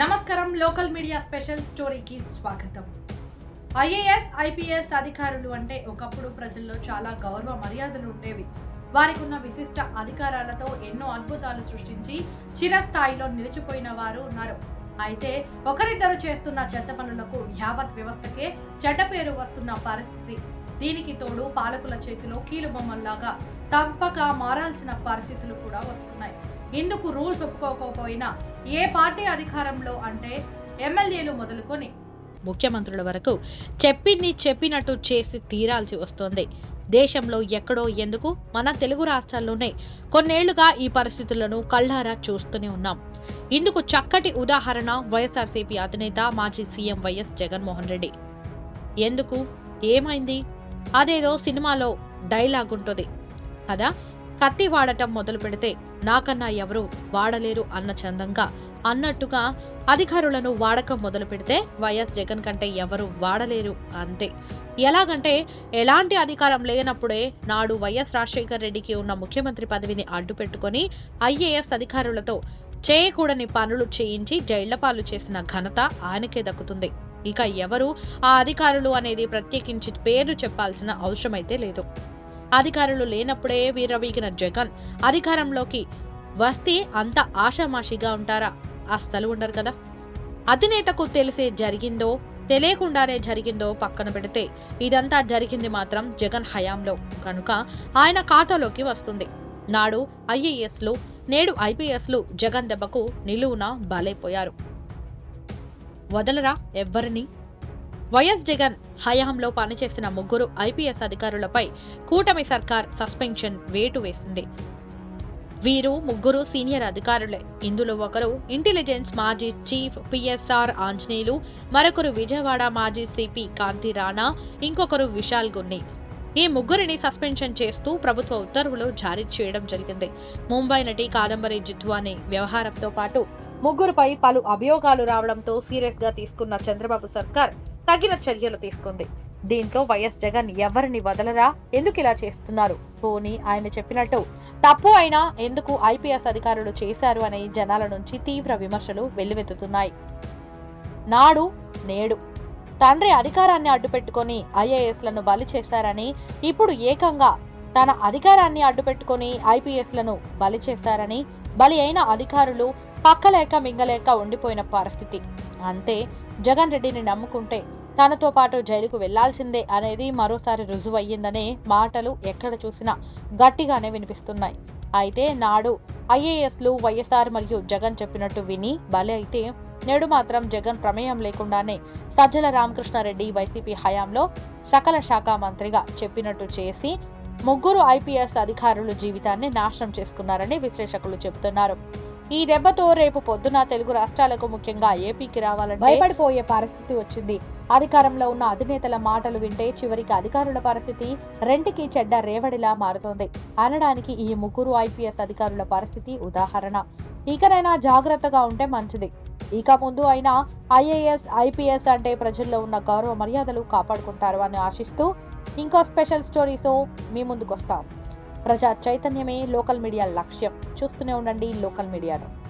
నమస్కారం local media special స్టోరీకి స్వాగతం. ఐఏఎస్ ఐపీఎస్ అధికారులు అంటే ఒకప్పుడు ప్రజల్లో చాలా గౌరవ మర్యాదలు ఉండేవి. వారికి ఉన్న విశిష్ట అధికారాలతో ఎన్నో అద్భుతాలు సృష్టించి చిరస్థాయిలో నిలిచిపోయిన వారు ఉన్నారు. అయితే ఒకరిద్దరు చేస్తున్న చెత్త పనులకు యావత్ వ్యవస్థకే చెడ్డ పేరు వస్తున్న పరిస్థితి. దీనికి తోడు పాలకుల చేతిలో కీలుబొమ్మల్లాగా తప్పక మారాల్సిన పరిస్థితులు కూడా వస్తున్నాయి. ఇందుకు రూల్స్ ఒప్పుకోకపోయినా ఏ పార్టీ అధికారంలో అంటే ఎమ్మెల్యేలు మొదలుకొని ముఖ్యమంత్రుల వరకు చెప్పింది చెప్పినట్టు చేసి తీరాల్సి వస్తోంది. దేశంలో ఎక్కడో ఎందుకు? మన తెలుగు రాష్ట్రాల్లోనే కొన్నేళ్ళుగా ఈ పరిస్థితులను కళ్ళారా చూస్తూనే ఉన్నాం. ఇందుకు చక్కటి ఉదాహరణ వైఎస్ఆర్సీపీ అధినేత మాజీ సీఎం వైఎస్ జగన్మోహన్ రెడ్డి. ఎందుకు? ఏమైంది? అదేదో సినిమాలో డైలాగ్ ఉంటుంది. కదా? కత్తి వాడటం మొదలు పెడితే నాకన్నా ఎవరు వాడలేరు అన్న చందంగా. అన్నట్టుగా అధికారులను వాడకం మొదలు పెడితే వైఎస్ జగన్ కంటే ఎవరు వాడలేరు అంతే. ఎలాగంటే ఎలాంటి అధికారం లేనప్పుడే నాడు వైఎస్ రాజశేఖర రెడ్డికి ఉన్న ముఖ్యమంత్రి పదవిని అడ్డు పెట్టుకొని ఐఏఎస్ అధికారులతో చేయకూడని పనులు చేయించి జైళ్ళపాలు చేసిన ఘనత ఆయనకే దక్కుతుంది. ఇక ఎవరు ఆ అధికారులు అనేది ప్రత్యేకించి పేర్లు చెప్పాల్సిన అవసరమైతే లేదు. అధికారులు లేనప్పుడే వీరవీగిన జగన్. అధికారంలోకి వస్తే అంత ఆషామాషిగా ఉంటారా? అస్సలు ఉండరు కదా. అధినేతకు తెలిసే జరిగిందో తెలియకుండానే జరిగిందో పక్కన పెడితే ఇదంతా జరిగింది మాత్రం జగన్ హయాంలో. కనుక ఆయన ఖాతాలోకి వస్తుంది. నాడు ఐఏఎస్లు నేడు ఐపీఎస్లు జగన్ దెబ్బకు నిలువున బలైపోయారు. వదలరా ఎవ్వరిని? వైఎస్ జగన్ హయాంలో పనిచేసిన ముగ్గురు ఐపీఎస్ అధికారులపై కూటమి సర్కార్ సస్పెన్షన్ వేటు వేసింది. వీరు ముగ్గురు సీనియర్ అధికారులే. ఇందులో ఒకరు ఇంటెలిజెన్స్ మాజీ చీఫ్ పిఎస్ఆర్ ఆంజనేయులు మరొకరు విజయవాడ మాజీ సిపి కాంతి రాణా ఇంకొకరు విశాల్ గున్ని. ఈ ముగ్గురిని సస్పెన్షన్ చేస్తూ ప్రభుత్వ ఉత్తర్వులు జారీ చేయడం జరిగింది. ముంబై నటి కాదంబరి జిత్వానే వ్యవహారంతో పాటు ముగ్గురుపై పలు అభియోగాలు రావడంతో సీరియస్గా తీసుకున్న చంద్రబాబు సర్కార్ తగిన చర్యలు తీసుకుంది. దీంతో వైఎస్ జగన్ ఎవరిని వదలరా? ఎందుకు ఇలా చేస్తున్నారు? పోనీ ఆయన చెప్పినట్టు తప్పు అయినా ఎందుకు ఐపీఎస్ అధికారులు చేశారు అనే జనాల నుంచి తీవ్ర విమర్శలు వెల్లువెత్తుతున్నాయి. నాడు నేడు. తండ్రి అధికారాన్ని అడ్డుపెట్టుకొని ఐఏఎస్లను బలి చేశారని ఇప్పుడు ఏకంగా తన అధికారాన్ని అడ్డుపెట్టుకొని ఐపీఎస్లను బలి చేశారని బలి అయిన అధికారులు పక్కలేక మింగలేక ఉండిపోయిన పరిస్థితి. అంతే జగన్ రెడ్డిని నమ్ముకుంటే తనతో పాటు జైలుకు వెళ్ళాల్సిందే అనేది మరోసారి రుజువయ్యిందనే మాటలు ఎక్కడ చూసినా గట్టిగానే వినిపిస్తున్నాయి. అయితే నాడు ఐఏఎస్లు వైఎస్ఆర్ మరియు జగన్ చెప్పినట్టు విని బలి అయితే నేడు మాత్రం జగన్ ప్రమేయం లేకుండానే సజ్జల రామకృష్ణారెడ్డి వైసీపీ హయాంలో సకల శాఖ మంత్రిగా చెప్పినట్టు చేసి ముగ్గురు ఐపీఎస్ అధికారులు జీవితాన్ని నాశనం చేసుకున్నారని విశ్లేషకులు చెబుతున్నారు. ఈ దెబ్బతో రేపు పొద్దున తెలుగు రాష్ట్రాలకు ముఖ్యంగా ఏపీకి రావాలంటే భయపడిపోయే పరిస్థితి వచ్చింది. అధికారంలో ఉన్న అధినేతల మాటలు వింటే చివరికి అధికారుల పరిస్థితి రెంటికి చెడ్డ రేవడిలా మారుతోంది. అనడానికి ఈ ముగ్గురు ఐపీఎస్ అధికారుల పరిస్థితి ఉదాహరణ. ఇకనైనా జాగ్రత్తగా ఉంటే మంచిది. ఇక ముందు అయినా ఐఏఎస్ ఐపీఎస్ అంటే ప్రజల్లో ఉన్న గౌరవ మర్యాదలు కాపాడుకుంటారు అని ఆశిస్తూ ఇంకో స్పెషల్ స్టోరీతో మీ ముందుకు వస్తాం ప్రజా చైతన్యమే లోకల్ మీడియా లక్ష్యం. చూస్తూనే ఉండండి లోకల్ మీడియాను.